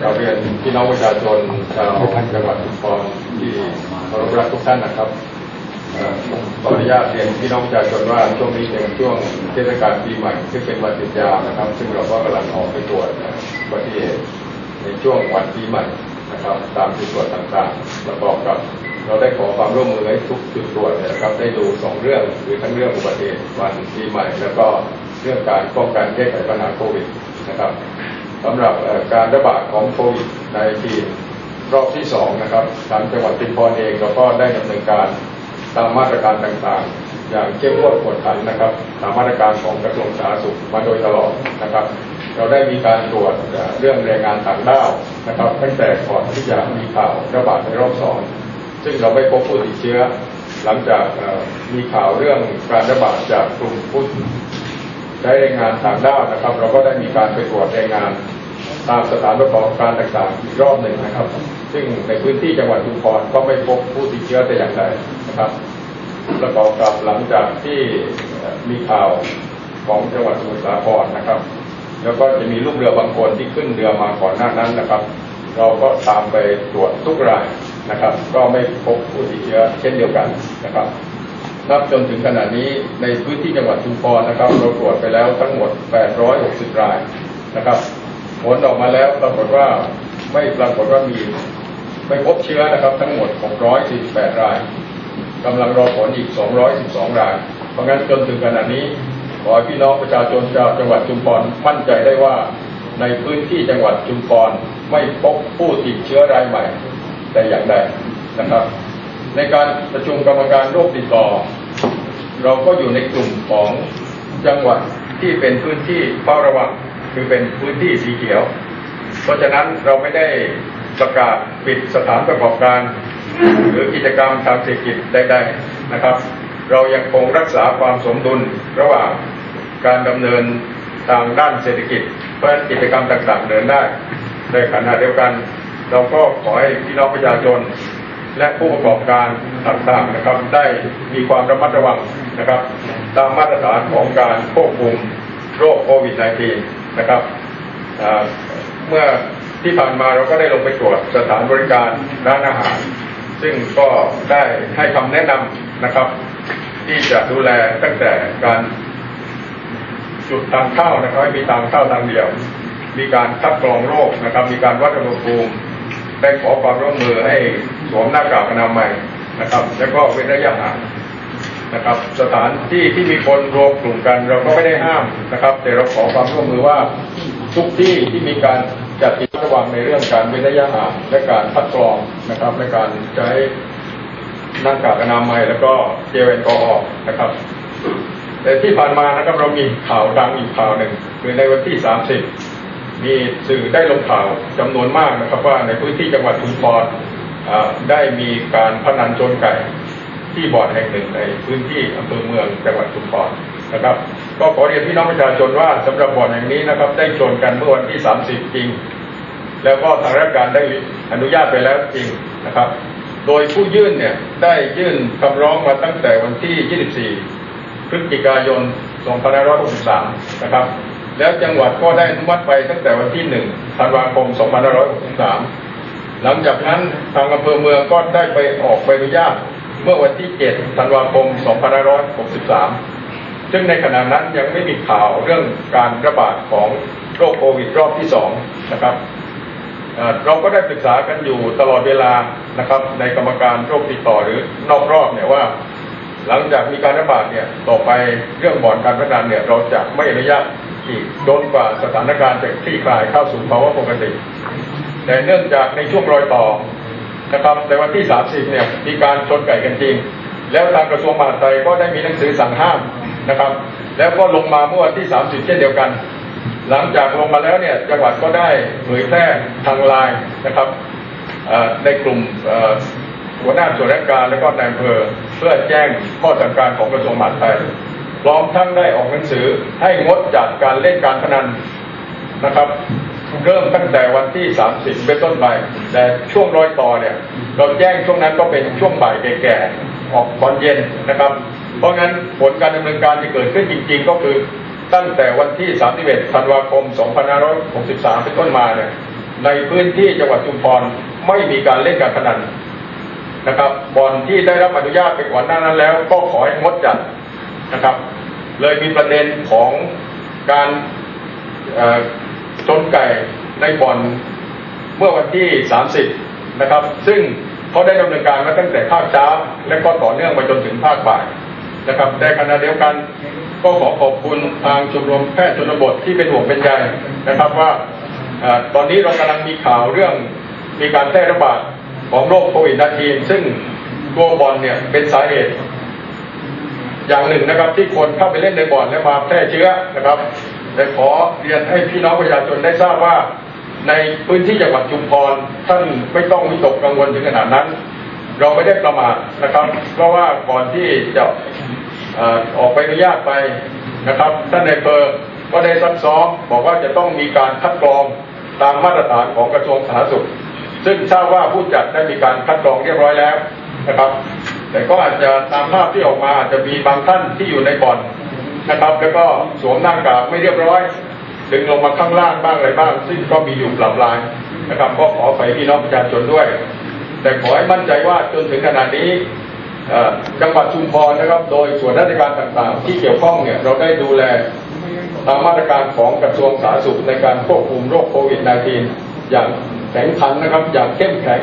กราบเรียนพี่น้องประชาชนชาวจังหวัดชุมพรที่เคารพรักทุกท่านนะครับต่อผมขออนุญาตเรียนพี่น้องประชาชนว่าช่วงนี้เป็นช่วงเทศกาลปีใหม่ซึ่งเป็นวันหยุดยาวนะครับ ซึ่งเราก็กำลังออกไปตรวจอุบัติเหตุในช่วงวันปีใหม่นะครับ ตามจุดตรวจต่างๆประกอบกับเราได้ขอความร่วมมือให้ทุกจุดตรวจนยนะครับ ได้ดูสองเรื่องคือทั้งเรื่องอุบัติเหตุวันปีใหม่ แล้วก็เรื่องการป้องกันแก้ไขปัญหาโควิดนะครับ สำหรับการระบาดของโควิด -19 รอบที่สองนะครับทางจังหวัดชุมพรเองเราก็ได้ดำเนินการตามมาตรการต่างๆ อย่างเข้มงวดกวดขันนะครับ ตามมาตรการของกระทรวงสาธารณสุขมาโดยตลอดนะครับ เราได้มีการตรวจเรื่องแรงงานต่างด้าวนะครับตั้งแต่ก่อนที่จะมีข่าวระบาดในรอบสองซึ่งเราไม่พบผู้ติดเชื้อ หลังจากมีข่าวเรื่องการระบาดจากกลุ่มผู้ ใช้แรงงานต่างด้าวนะครับ เราก็ได้มีการไปตรวจแรงงานตามสถานประกอบการต่างๆอีกรอบหนึ่งนะครับ ซึ่งในพื้นที่จังหวัดชุมพรก็ไม่พบผู้ติดเชื้อแต่อย่างใดนะครับประกอบกับหลังจากที่มีข่าวของจังหวัดสมุทรสาครนะครับ แล้วก็จะมีลูกเรือบางคนที่ขึ้นเรือมาก่อนหน้านั้นนะครับ เราก็ตามไปตรวจทุกรายนะครับ ก็ไม่พบผู้ติดเชื้อเช่นเดียวกันนะครับ นับจนถึงขณะนี้ในพื้นที่จังหวัดชุมพรนะครับ เราตรวจไปแล้วทั้งหมด 860 รายนะครับผลออกมาแล้วปรากฏว่าไม่ปรากฏว่ามีไม่พบเชื้อนะครับ ทั้งหมด 648 รายกำลังรอผลอีก 212 ราย เพราะงั้นจนถึงขณะนี้ ขอให้พี่น้องประชาชนชาวจังหวัดชุมพรมั่นใจได้ว่าในพื้นที่จังหวัดชุมพรไม่พบผู้ติดเชื้อรายใหม่แต่อย่างใดนะครับ ในการประชุมกรรมการโรคติดต่อ เราก็อยู่ในกลุ่มของจังหวัดที่เป็นพื้นที่เฝ้าระวังคือเป็นพื้นที่สีเขียว เพราะฉะนั้นเราไม่ได้ประกาศปิดสถานประกอบการ หรือกิจกรรมทางเศรษฐกิจใดๆนะครับ เรายังคงรักษาความสมดุลระหว่างการดำเนินทางด้านเศรษฐกิจ เพราะฉะนั้นกิจกรรมต่างๆเดินได้ในขณะเดียวกัน เราก็ขอให้พี่น้องประชาชน และผู้ประกอบการต่างๆนะครับ ได้มีความระมัดระวังนะครับ ตามมาตรฐานของการควบคุมโรคโควิด -19 นะครับเมื่อที่ผ่านมาเราก็ได้ลงไปตรวจสถานบริการร้านอาหาร ซึ่งก็ได้ให้คำแนะนำนะครับ ที่จะดูแลตั้งแต่การจุดทางเข้านะครับให้มีทางเข้าทางเดียว มีการคัดกรองโรคนะครับ มีการวัดอุณหภูมิได้ขอความร่วมมือให้ สวมหน้ากากอนามัยนะครับ แล้วก็เว้นระยะห่างนะครับ สถานที่ที่มีคนรวมกลุ่มกัน เราก็ไม่ได้ห้ามนะครับ แต่เราขอความร่วมมือว่าทุกที่ที่มีการจัดกิจระวังในเรื่องการเว้นระยะห่างและการคัดกรองนะครับในการใช้หน้ากากอนามัยแล้วก็เจลแอลกอฮอล์นะครับแต่ที่ผ่านมานะครับเรามีข่าวดังอีกข่าวหนึ่งคือในวันที่ 30 มีสื่อได้ลงข่าวจำนวนมากนะครับ ว่าในพื้นที่จังหวัดชุมพร ได้มีการพนันชนไก่ที่บ่อนแห่งหนึ่งในพื้นที่อำเภอเมืองจังหวัดชุมพรนะครับ ก็ขอเรียนพี่น้องประชาชนว่าสำหรับบ่อนแห่งนี้นะครับ ได้ชนกันเมื่อวันที่ 30 จริง แล้วก็ทางราชการได้อนุญาตไปแล้วจริงนะครับ โดยผู้ยื่นเนี่ยได้ยื่นคำร้องมาตั้งแต่วันที่ 24 พฤศจิกายน 2563 นะครับ แล้วจังหวัดก็ได้อนุมัติไปตั้งแต่วันที่ 1 ธันวาคม 2563 หลังจากนั้นทางอำเภอเมืองก็ได้ไปออกใบอนุญาตเมื่อวันที่ 7 ธันวาคม 2563 ซึ่งในขณะนั้นยังไม่มีข่าวเรื่องการระบาดของโรคโควิดรอบที่ 2 นะครับเราก็ได้ปรึกษากันอยู่ตลอดเวลานะครับ ในกรรมการโรคติดต่อหรือนอกรอบเนี่ยว่า หลังจากมีการระบาดเนี่ยต่อไปเรื่องบ่อนการพนันเนี่ยเราจะไม่อนุญาตอีกจนกว่าสถานการณ์จะคลี่คลายเข้าสู่ภาวะปกติ แต่เนื่องจากในช่วงรอยต่อนะครับในวันที่ 30 เนี่ยมีการชนไก่กันจริง แล้วทางกระทรวงมหาดไทยก็ได้มีหนังสือสั่งห้ามนะครับ แล้วก็ลงมาเมื่อวันที่ 30 เช่นเดียวกัน หลังจากลงมาแล้วเนี่ยจังหวัดก็ได้เผยแพร่ทางไลน์นะครับในกลุ่มหัวหน้าส่วนราชการและก็นายอำเภอเพื่อแจ้งข้อสั่งการของกระทรวงมหาดไทยพร้อมทั้งได้ออกหนังสือให้งดจัดการเล่นการพนันนะครับ เริ่มตั้งแต่วันที่ 30 เป็นต้นไป แต่ช่วงรอยต่อเนี่ย เราแจ้งช่วงนั้นก็เป็นช่วงบ่ายแก่ๆออกตอนเย็นนะครับ เพราะงั้นผลการดำเนินการที่เกิดขึ้นจริง ๆ ก็คือตั้งแต่วันที่ 31 ธันวาคม 2563 เป็นต้นมาเนี่ยในพื้นที่จังหวัดชุมพรไม่มีการเล่นการพนันนะครับบ่อนที่ได้รับอนุญาตไปก่อนหน้านั้นแล้ว ก็ขอให้งดจัดนะครับ เลยมีประเด็นของการ ชนไก่ในบ่อนเมื่อวันที่ 30 นะครับ ซึ่งเขาได้ดำเนินการมาตั้งแต่ภาคเช้า และก็ต่อเนื่องมาจนถึงภาคบ่ายนะครับแต่ขณะเดียวกันก็ขอขอบคุณทางชมรมแพทย์ชนบทที่เป็นห่วงเป็นใยนะครับว่าอตอนนี้เรากำลังมีข่าวเรื่องมีการแพร่ระบาดของโรคโควิด -19 ซึ่งตัวบอลเนี่ยเป็นสาเหตุ อย่างหนึ่งนะครับที่คนเข้าไปเล่นในบอนและมาแพร่เชื้อนะครับ แต่ขอเรียนให้พี่น้องประชาชนได้ทราบว่า ในพื้นที่จังหวัดชุมพรท่านไม่ต้องวิตกกังวลถึงขนาดนั้น เราไม่ได้ประมาทนะครับ เพราะว่าก่อนที่จะออกไปอนุญาตไปนะครับ ท่านในายอำเภอก็ได้ซักซ้อมบอกว่าจะต้องมีการคัดกรองตามมาตรฐานของกระทรวงสาธารณสุข ซึ่งทราบว่าผู้จัดได้มีการคัดกรองเรียบร้อยแล้วนะครับ แต่ก็อาจจะตามภาพที่ออกมาอาจจะมีบางท่านที่อยู่ในบ่อน นะครับ แล้วก็สวมหน้ากากไม่เรียบร้อย ดึงลงมาข้างล่างบ้างอะไรบ้าง ซึ่งก็มีอยู่ปรับลายนะครับก็ขอไปพี่น้องประชาชนด้วย แต่ขอให้มั่นใจว่าจนถึงขนาดนี้จังหวัดชุมพรนะครับ โดยส่วนราชการต่างๆ ที่เกี่ยวข้องเนี่ยเราได้ดูแลตามมาตรการของกระทรวงสาธารณสุขในการควบคุมโรคโควิด -19 อย่างแข็งขันนะครับ อย่างเข้มแข็ง